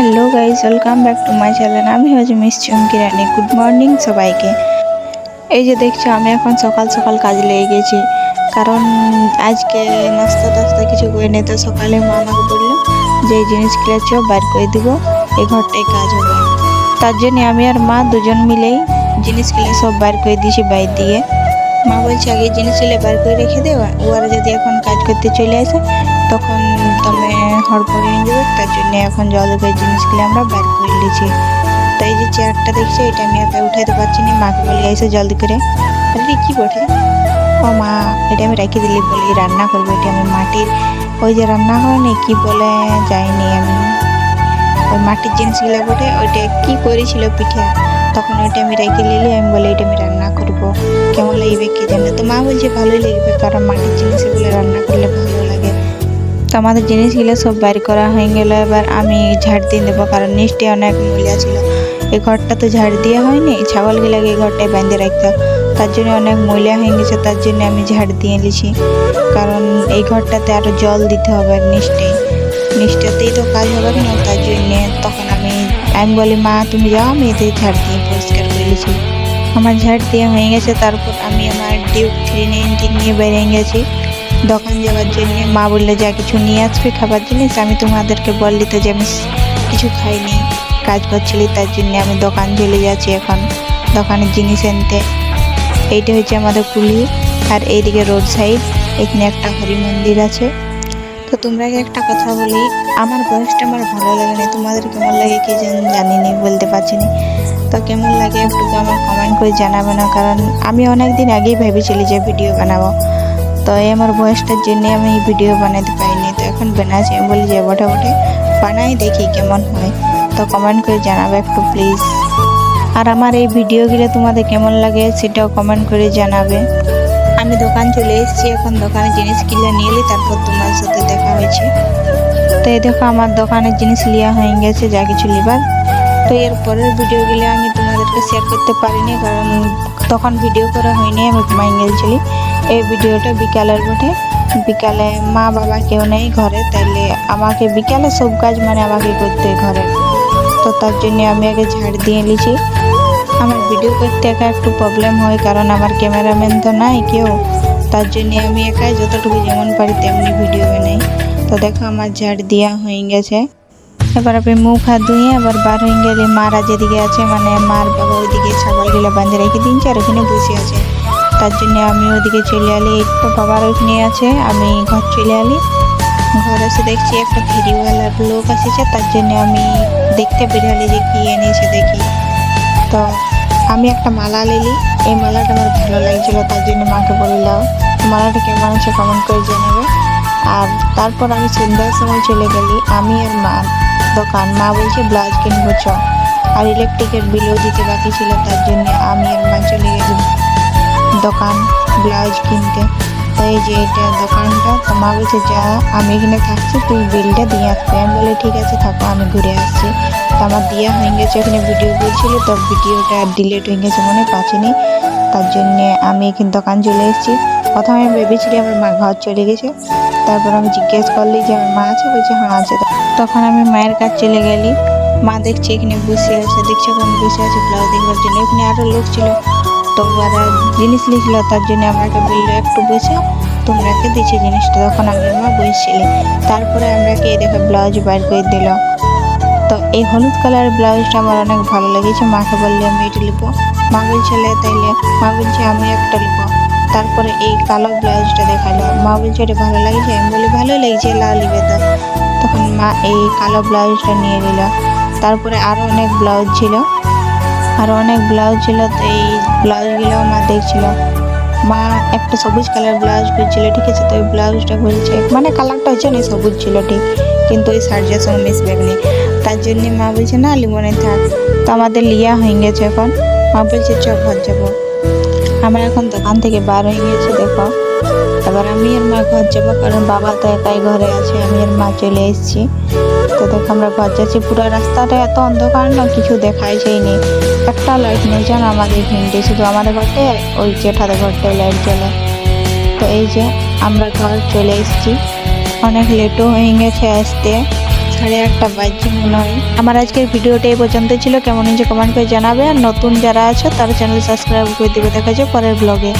Hello guys welcome back to my channel আমি হচ্ছে miss Chumki Rani good morning সবাইকে। এই যে দেখছ, আমি এখন সকাল সকাল কাজ লেগে গেছি। কারণ আজকে নাস্তা টাস্তা কিছু করে নেই তো সকালে মা আমাকে বলল যে এই জিনিসগুলো চ, বার করে দিব। এই ঘরটায় কাজ হবে। তার জন্য আমি আর মা দুজন মিলেই জিনিসগুলো সব বার করে দিয়েছি বাইর দিয়ে মা বলছে, আগে জিনিসগুলো বার করে রেখে দেওয়া ওরা যদি এখন কাজ করতে চলে আসে তখন তুমি হড় করে নিয়ে যাবে, তার জন্য এখন জল করে জিনিসগুলো আমরা বের করে নিয়েছি তো এই যে চেয়ারটা দেখছি, এটা আমি একা উঠাইতে পারছি না, মাকে বলি এসে জলদি করে। আরে কি বটে? ও মা, এটা আমি রেখে দিলি বলি রান্না করব, এটা আমি মাটির। ওই যে রান্না হয়নি কি বলে যাইনি আমি। ওই মাটির জিনিসগুলো বটে, ওইটা কি করেছিল পিঠা? তখন ওইটা আমি রেখে নিলি আমি বলি, এটা আমি রান্না করব। কেমন লাগবে কি জানে? তো মা বলছে, ভালোই লাগবে, কারণ মাটির জিনিসগুলো রান্না করলে ভালো আমাদের জিনিসগুলো সব বাইর করা হয়ে গেল। এবার আমি ঝাড় দিয়ে দেবো কারণ নিচটে অনেক মূল্য ছিল। এই ঘরটা তো ঝাড় দেওয়া হয়নি, ছাগলগুলাকে এই ঘরটায় বেঁধে রাখতে তার জন্য অনেক ময়লা হয়ে গেছে, তার জন্য আমি ঝাড় দিয়ে নিয়েছি কারণ এই ঘরটাতে আরও জল দিতে হবে নিচটে। নিচটাতেই তো কাজ হবে না, তার জন্য তখন আমি আমি বলি, মা, তুমি যাও, আমি এতে ঝাড় দিয়ে পরিষ্কার করে নিয়েছি আমার ঝাড় দিয়ে হয়ে গেছে, তারপর আমি আমার ডিউক থ্রি নাইনটি নিয়ে বেরিয়ে গেছি। দোকান যাওয়ার জন্য মা বললে, যা কিছু নিয়ে আসবে, খাবার জিনিস, আমি তোমাদেরকে বললি তো যে আমি কিছু খাইনি, কাজ করছিলি, তার জন্য আমি দোকান চলে যাচ্ছি এখন, দোকানের জিনিস আনতে এইটা হচ্ছে আমাদের কুলি, আর এইদিকে রোড সাইড, এখানে একটা হরি মন্দির আছে। তো তোমরা একটা কথা বলি, আমার বয়সটা আমার ভালো লাগে না তোমাদের কেমন লাগে কি জানি জানিনি, বলতে পারছি না। তো কেমন লাগে একটু আমার কমেন্ট করে জানাবে না, কারণ আমি অনেক দিন আগেই ভেবেছিলি যে ভিডিও বানাবো। তো এই আমার বয়সটার জন্য আমি এই ভিডিও বানাতে পারিনি। তো এখন বানাচ্ছি, আমি বলি যে বটে বটে বানাই দেখি কেমন হয়। তো কমেন্ট করে জানাবে একটু প্লিজ আর আমার এই ভিডিওগুলো তোমাদের কেমন লাগে সেটাও কমেন্ট করে জানাবে। আমি দোকান চলে এসেছি, এখন দোকানের জিনিস কিনে নিয়ে এলি, তারপর তোমার সাথে দেখা হয়েছে। তো এই দেখো, আমার দোকানের জিনিস লিয়া হয়ে গেছে, যা কিছু লিবার তো এর পরের ভিডিওগুলো আমি তোমাদেরকে শেয়ার করতে পারিনি, কারণ তখন ভিডিও করা হয়নি, আমি ঘুমাই গেছিলি। এই ভিডিওটা বিকালের বটে। বিকালে মা বাবা কেউ নেই ঘরে, তাইলে আমাকে বিকালে সব কাজ মানে আমাকে করতে ঘরে। তো তার জন্য আমি আগে ঝাড় দিয়ে নিয়েছি আমার ভিডিও করতে একা একটু প্রবলেম হয়, কারণ আমার ক্যামেরাম্যান তো নাই কেউ। তার জন্য আমি একাই যতটুকু যেমন পারি তেমনি ভিডিও বানাই। তো দেখো আমার ঝাড় দেওয়া হয়ে গেছে। এবার আমি মুখ হাত ধুয়ে আবার বার হয়ে গেলে মারা যেদিকে আছে মানে মার বাবা ওইদিকে ছাগলগুলো বাঁধে রেখে দিনছে আর ওখানে বসে আছে। তার জন্য আমি ওদিকে চলে আলি একটু বাবার ওখানে আছে, আমি ঘর চলে আলি ঘর এসে দেখছি একটা ফেরিওয়ালার লোক এসেছে তার জন্য আমি দেখতে বেরোলি যে কি এনেছে দেখি। তো আমি একটা মালা নিলি, এই মালাটা আমার ভালো লাগছিল, তার জন্য মাকে বললাম মালাটা কেমন আছে কমেন্ট করে জানাবে। আর তারপর আমি সন্ধ্যার সময় চলে গেলি, আমি আর মা, দোকান। মা বলছে, ব্লাউজ কিনবো, চ। আর ইলেকট্রিকের বিলও দিতে বাকি ছিল, তার জন্য আমি আর মা চলে গেছি। দোকান, ব্লাউজ কিনতে। তো এই যে এটা দোকানটা, তো মা বলছে, যা, আমি এখানে থাকছি, তুই বিলটা দিয়ে আসবে। আমি বলে ঠিক আছে, থাকো, আমি ঘুরে আসছি। তো আমার দেওয়া হয়ে গেছে এখানে ভিডিও করছিল, তো ভিডিওটা ডিলেট হয়ে গেছে মনে পাচ্ছিনি। তার জন্যে আমি এখানে দোকান চলে এসেছি। প্রথমে ভেবেছিলি আমার মা ঘর চলে গেছে। তারপর আমি জিজ্ঞেস করলি যে আমার মা আছে, বলছে হ্যাঁ আছে। তখন আমি মায়ের কাছে চলে গেলি। মা দেখছে, এখানে বসে আছে, দেখছে ওখানে বসে আছে, ব্লাউজ দেখবার জন্য। এখানে আরও লোক ছিল। তো ওরা জিনিস লিখল তার জন্য আমাকে বলল একটু বসে তোমরাকে দিচ্ছি জিনিসটা? তখন আমি মা বসছিলি তারপরে আমরাকে দেখো ব্লাউজ বাইর করে দিল? তো এই হলুদ কালারের ব্লাউজটা আমার অনেক ভালো লেগেছে। মাকে বললে, আমি এটা লিখব মা বলছিলে তাইলে। মা বলছে, আমি একটা লিখব তারপরে এই কালো ব্লাউজটা দেখাল। মা বলছে, এটা ভালো লাগছে? আমি বলি, ভালো লেগেছে লাল লিবে তো। তখন মা এই কালো ব্লাউজটা নিয়ে নিল। তারপরে আরও অনেক ব্লাউজ ছিল। আরও অনেক ব্লাউজ ছিল, তো এই ব্লাউজগুলো মা দেখছিল। মা একটা সবুজ কালার ব্লাউজ করছিল ঠিক আছে? তো ওই ব্লাউজটা বলছে মানে কালারটা হচ্ছে না সবুজ ছিল, ঠিক। কিন্তু ওই শাড়িটার সঙ্গে মিশবে না তার জন্য মা বলছে, না লিমনে থাক। তো আমাদের লিয়া হয়ে গেছে এখন। মা বলছে, চ, ঘর যাব। আমরা এখন দোকান থেকে বার হয়ে গেছি, দেখো। এবার আমি আর মা ঘর যাব, কারণ বাবা তো একাই ঘরে আছে। আমি আর মা চলে এসেছি। তো দেখো, আমরা ঘর যাচ্ছি। পুরো রাস্তাটা এত অন্ধকার না, কিছু দেখাই যায়নি একটা লাইট নেই জানো আমাদের ভিন্ডি শুধু আমাদের ঘরটে ওই জেঠাদের ঘরটায় লাইট জ্বলে। তো এই যে আমরা ঘর চলে এসেছি। অনেক লেটও হয়ে গেছে আসতে। সাড়ে একটা বাজছে মনে হয়। আমার আজকের ভিডিওটা এই পর্যন্ত ছিল। কেমন হয়েছে কমেন্ট করে জানাবে। আর নতুন যারা আছো, তারা চ্যানেল সাবস্ক্রাইব করে দেবে। দেখা যায় পরের ব্লগে